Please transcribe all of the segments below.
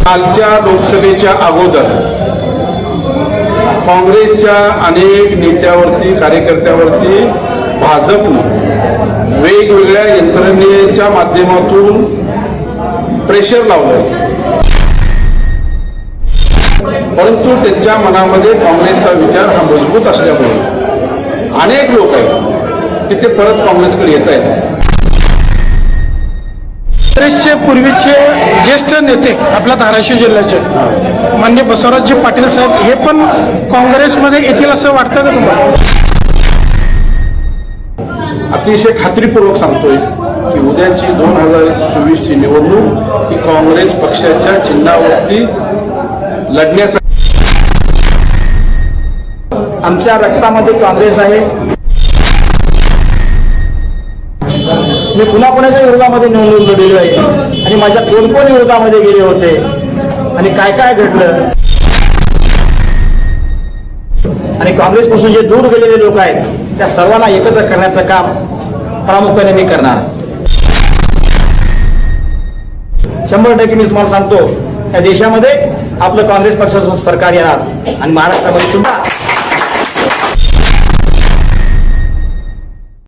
कालच्या लोकसभेच्या अगोदर काँग्रेसच्या अनेक नेत्यावरती कार्यकर्त्यावरती भाजपनं वेगवेगळ्या यंत्रणेच्या माध्यमातून प्रेशर लावलं परंतु त्यांच्या मनामध्ये काँग्रेसचा विचार हा मजबूत असल्यामुळे अनेक लोक आहेत की ते परत काँग्रेसकडे येत आहेत काँग्रेसचे पूर्वीचे ज्येष्ठ नेते आपल्या धाराशिव जिल्ह्याचे मान्य बसवराजजी पाटील साहेब हे पण काँग्रेसमध्ये येतील असं वाटतं का तुम्हाला? अतिशय खात्रीपूर्वक सांगतोय की उद्याची दोन हजार चोवीसची निवडणूक ही काँग्रेस पक्षाच्या चिन्हावरती लढण्यासाठी आमच्या रक्तामध्ये काँग्रेस आहे. मी पुन्हा कुणाच्या विरोधामध्ये निवडणूक लढलेलो आहे आणि माझ्या कोण कोण विरोधामध्ये गेले होते? आणि काय काय घडलं? आणि काँग्रेसपासून जे दूर गेलेले लोक आहेत त्या सर्वांना एकत्र करण्याचं काम प्रामुख्याने मी करणार. शंभर टक्के मी तुम्हाला सांगतो या देशामध्ये आपलं काँग्रेस पक्षाचं सरकार येणार. आणि महाराष्ट्रामध्ये सुद्धा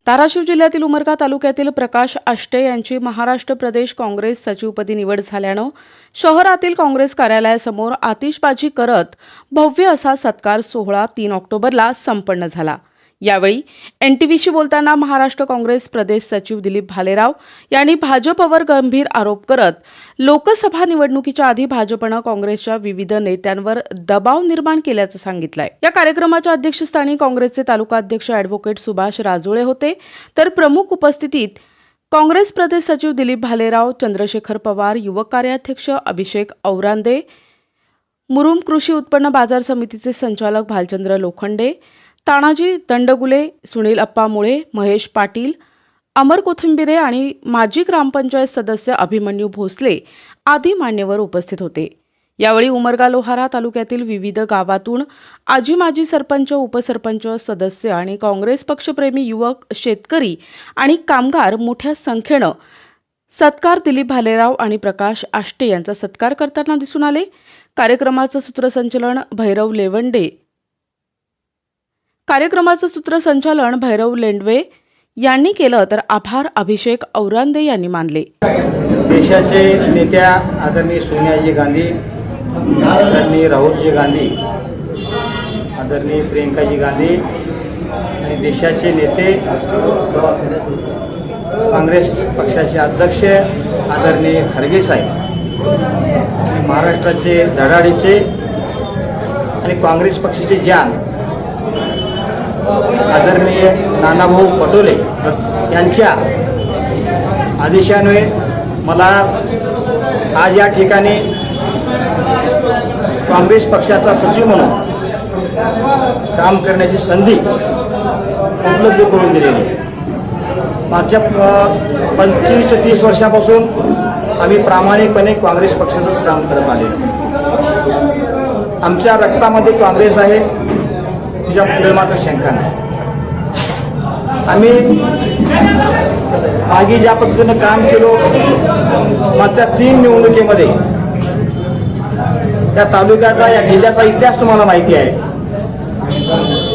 धाराशिव जिल्ह्यातील उमरगा तालुक्यातील प्रकाश आष्टे यांची महाराष्ट्र प्रदेश काँग्रेस सचिवपदी निवड झाल्यानं शहरातील काँग्रेस कार्यालयासमोर आतिषबाजी करत भव्य असा सत्कार सोहळा तीन ऑक्टोबरला संपन्न झाला. यावेळी एन टी व्हीशी बोलताना महाराष्ट्र काँग्रेस प्रदेश सचिव दिलीप भालेराव यांनी भाजपवर गंभीर आरोप करत लोकसभा निवडणुकीच्या आधी भाजपनं काँग्रेसच्या विविध नेत्यांवर दबाव निर्माण केल्याचं सांगितलंय. या कार्यक्रमाच्या अध्यक्षस्थानी काँग्रेसचे तालुका अध्यक्ष अॅडव्होकेट सुभाष राजुळे होते. तर प्रमुख उपस्थितीत काँग्रेस प्रदेश सचिव दिलीप भालेराव चंद्रशेखर पवार युवक कार्याध्यक्ष अभिषेक औरांदे मुरुम कृषी उत्पन्न बाजार समितीचे संचालक भालचंद्र लोखंडे तानाजी दंडगुले सुनील अप्पा मुळे महेश पाटील अमर कोथिंबिरे आणि माजी ग्रामपंचायत सदस्य अभिमन्यू भोसले आदी मान्यवर उपस्थित होते. यावेळी उमरगा लोहारा तालुक्यातील विविध गावातून आजी माजी सरपंच उपसरपंच सदस्य आणि काँग्रेस पक्षप्रेमी युवक शेतकरी आणि कामगार मोठ्या संख्येनं सत्कार दिलीप भालेराव आणि प्रकाश आष्टे यांचा सत्कार करताना दिसून आले. कार्यक्रमाचं सूत्रसंचलन भैरव लेवंडे कार्यक्रमाचं सूत्रसंचालन भैरव लेंडवे यांनी केलं तर आभार अभिषेक औरांदे यांनी मानले. देशाचे नेत्या आदरणीय सोनियाजी गांधी आदरणीय राहुलजी गांधी आदरणीय प्रियंकाजी गांधी आणि देशाचे नेते काँग्रेस पक्षाचे अध्यक्ष आदरणीय खरगे साहेब महाराष्ट्राचे धडाडीचे आणि काँग्रेस पक्षाचे जान आदरणीय नानाभाऊ पटोले यांच्या आदेशान्वये मला आज या ठिकाणी काँग्रेस पक्षाचा सचिव म्हणून काम करण्याची संधी उपलब्ध करून दिलेली आहे. मागच्या पंचवीस ते तीस वर्षापासून आम्ही प्रामाणिकपणे काँग्रेस पक्षाचंच काम करत आले आमच्या रक्तामध्ये काँग्रेस आहे. तुझ्या पुढे मात्र शंका नाही. आम्ही मागे ज्या पद्धतीनं काम केलो मागच्या तीन निवडणुकीमध्ये त्या तालुक्याचा या जिल्ह्याचा इतिहास तुम्हाला माहिती आहे.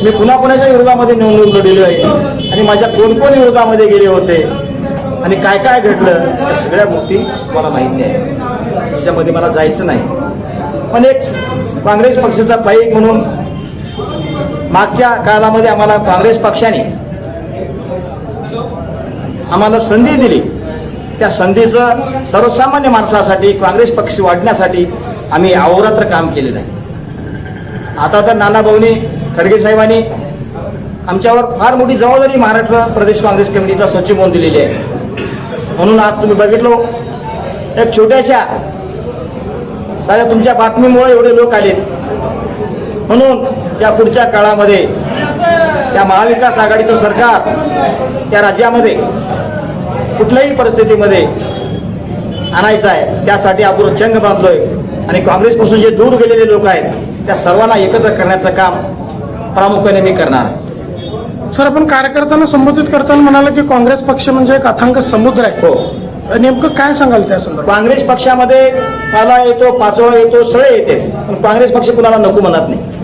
मी पुन्हा पुण्याच्या विरोधामध्ये निवडणूक लढलेली आहे. आणि माझ्या कोण कोण विरोधामध्ये गेले होते? आणि काय काय घडलं? या सगळ्या गोष्टी मला माहिती आहे. त्याच्यामध्ये मला जायचं नाही. पण एक काँग्रेस पक्षाचा पाईक म्हणून मागच्या काळामध्ये आम्हाला काँग्रेस पक्षाने आम्हाला संधी दिली. त्या संधीचं सर्वसामान्य माणसासाठी काँग्रेस पक्ष वाढण्यासाठी आम्ही अहोरात्र काम केलेलं आहे. आता तर नाना भाऊनी खडगे साहेबांनी आमच्यावर फार मोठी जबाबदारी महाराष्ट्र प्रदेश काँग्रेस कमिटीचा सचिव म्हणून दिलेली आहे. म्हणून आज तुम्ही बघितलो एक छोट्याशा साध्या तुमच्या बातमीमुळे एवढे लोक आलेत. म्हणून या पुढच्या काळामध्ये त्या महाविकास आघाडीचं सरकार त्या राज्यामध्ये कुठल्याही परिस्थितीमध्ये आणायचं आहे त्यासाठी आपण चंग बांधलोय. आणि काँग्रेसपासून जे दूर गेलेले लोक आहेत त्या सर्वांना एकत्र करण्याचं काम प्रामुख्याने मी करणार सर आपण कार्यकर्त्यांना संबोधित करताना म्हणाला की काँग्रेस पक्ष म्हणजे एक अथांग समुद्र आहे. हो. नेमकं काय सांगाल त्या संदर्भात? काँग्रेस पक्षामध्ये पाला येतो पाचोळा येतो सळे येते. पण काँग्रेस पक्ष कुणाला नको म्हणत नाही.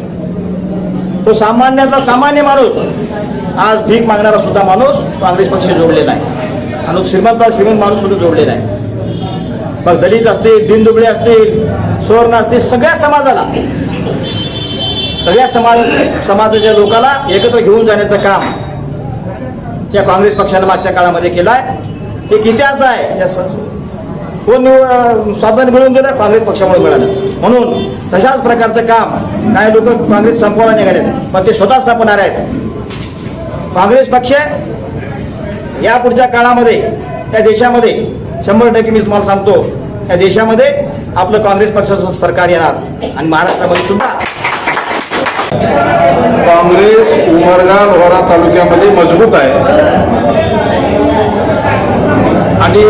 तो सामान्यातला सामान्य माणूस. आज भीक मागणारा सुद्धा माणूस काँग्रेस पक्ष जोडलेला आहे आणि श्रीमंताला श्रीमंत माणूस सुद्धा जोडलेला आहे मग दलित असतील दिनदुबळे असतील सुवर्ण असतील सगळ्या समाजाला सगळ्या समाज समाजाच्या लोकाला एकत्र घेऊन जाण्याचं काम या काँग्रेस पक्षानं मागच्या काळामध्ये केलाय. एक इतिहास आहे. या कोण स्वातंत्र्य मिळून दिलं काँग्रेस पक्षामुळे मिळालं. म्हणून तशाच प्रकारचं काम काही लोक काँग्रेस संपवायला निघाले पण ते स्वतः संपणार आहेत. काँग्रेस पक्ष या पुढच्या काळामध्ये त्या देशामध्ये शंभर टक्के मी तुम्हाला सांगतो या देशामध्ये आपलं काँग्रेस पक्षाचं सरकार येणार आणि महाराष्ट्रामध्ये सुद्धा. काँग्रेस उमरगा लोहारा तालुक्यामध्ये मजबूत आहे. आणि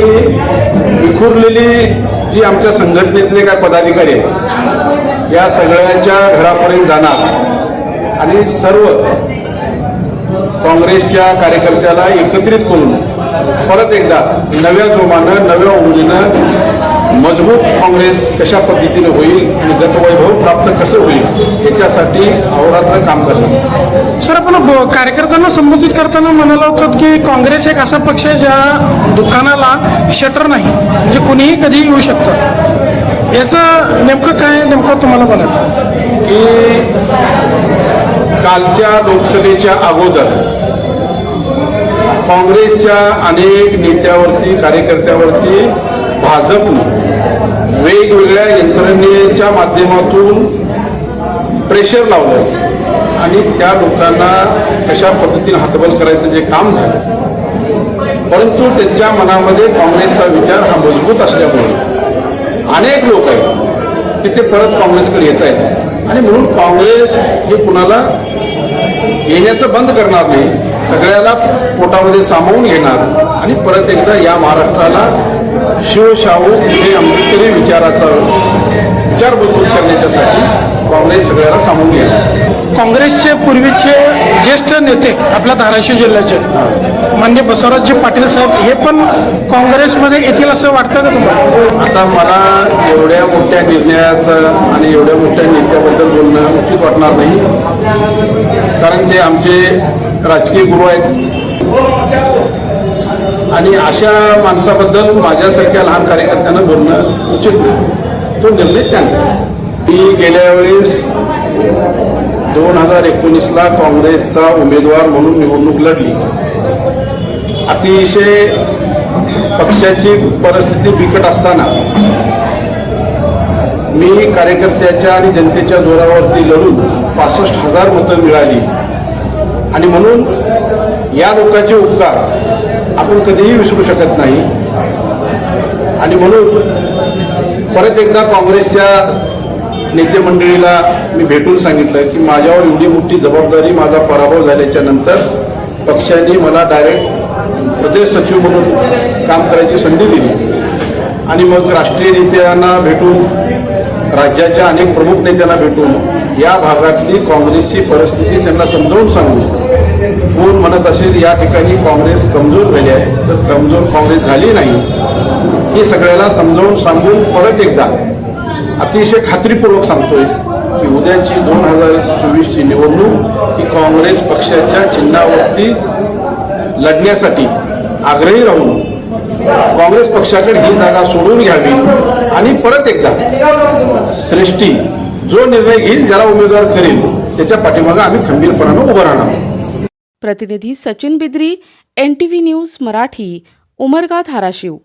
विखुरलेली जी आमच्या संघटनेतले काय पदाधिकारी आहेत या सगळ्यांच्या घरापर्यंत जाणार. आणि सर्व काँग्रेसच्या कार्यकर्त्याला एकत्रित करून परत एकदा नव्या जोमानं नव्या उमेदीनं मजबूत काँग्रेस कशा पद्धतीने होईल आणि गतवैभव प्राप्त कसं होईल याच्यासाठी अहोरात्र काम करणार सर आपण कार्यकर्त्यांना संबोधित करताना म्हणाला होतात की काँग्रेस एक असा पक्ष आहे ज्या दुकानाला शटर नाही म्हणजे कुणीही कधी येऊ शकतं. याचं नेमकं काय नेमकं तुम्हाला बोलायचं की कालच्या लोकसभेच्या अगोदर काँग्रेसच्या अनेक नेत्यावरती कार्यकर्त्यावरती भाजपनं वेगवेगळ्या यंत्रणेच्या माध्यमातून प्रेशर लावलं आणि त्या लोकांना कशा पद्धतीने हातबल करायचं जे काम झालं. परंतु त्यांच्या मनामध्ये काँग्रेसचा विचार हा मजबूत असल्यामुळे अनेक लोक आहेत की ते परत काँग्रेसकडे येत आहेत. आणि म्हणून काँग्रेस हे कुणाला येण्याचं बंद करणार नाही सगळ्याला पोटामध्ये सामावून घेणार आणि परत एकदा या महाराष्ट्राला शिवशाहू हे आंबेडकरी विचाराचा विचार करण्याच्यासाठी काँग्रेस सगळ्याला सामावून घेणार काँग्रेसचे पूर्वीचे ज्येष्ठ नेते आपल्या धाराशिव जिल्ह्याचे मान्य बसवराजजी पाटील साहेब हे पण काँग्रेसमध्ये येतील असं वाटतं का तुम्हाला? आता मला एवढ्या मोठ्या निर्णयाचं आणि एवढ्या मोठ्या नेत्याबद्दल बोलणं उचित वाटणार नाही. कारण ते आमचे राजकीय गुरु आहेत. आणि अशा माणसाबद्दल माझ्यासारख्या लहान कार्यकर्त्यांना बोलणं उचित नाही. तो निर्णय त्यांचा मी गेल्या वेळेस दोन हजार एकोणीसला काँग्रेसचा उमेदवार म्हणून निवडणूक लढली. अतिशय पक्षाची परिस्थिती बिकट असताना मी कार्यकर्त्याच्या आणि जनतेच्या जोरावरती लढून पासष्ट हजार मतं मिळाली. आणि म्हणून या लोकांचे उपकार आपण कधीही विसरू शकत नाही. आणि म्हणून परत एकदा काँग्रेसच्या नेते मंडळीला मी भेटून सांगितलं की माझ्यावर एवढी मोठी जबाबदारी माझा पराभव झाल्याच्यानंतर पक्षाने मला डायरेक्ट प्रदेश सचिव म्हणून काम करायची संधी दिली. आणि मग राष्ट्रीय नेत्यांना भेटून राज्याच्या अनेक प्रमुख नेत्यांना भेटून या भागातली काँग्रेसची परिस्थिती त्यांना समजावून सांगू. कोण म्हणत असेल या ठिकाणी काँग्रेस कमजोर झाली आहे तर कमजोर काँग्रेस झाली नाही. हे सगळ्याला समजावून सांगून परत एकदा अतिशय खात्रीपूर्वक सांगतोय की उद्याची दोन हजार चोवीसची निवडणूक ही काँग्रेस पक्षाच्या चिन्हावरती लढण्यासाठी आग्रही राहून काँग्रेस पक्षाकडे ही जागा सोडून घ्यावी आणि परत एकदा श्रेष्ठी जो निर्णय घेईल ज्याला उमेदवार करेल त्याच्या पाठीमागे आम्ही खंबीरपणानं उभं राहणार प्रतिनिधी Sachin Bidri N T V news Marathi Umarga Dharashiv.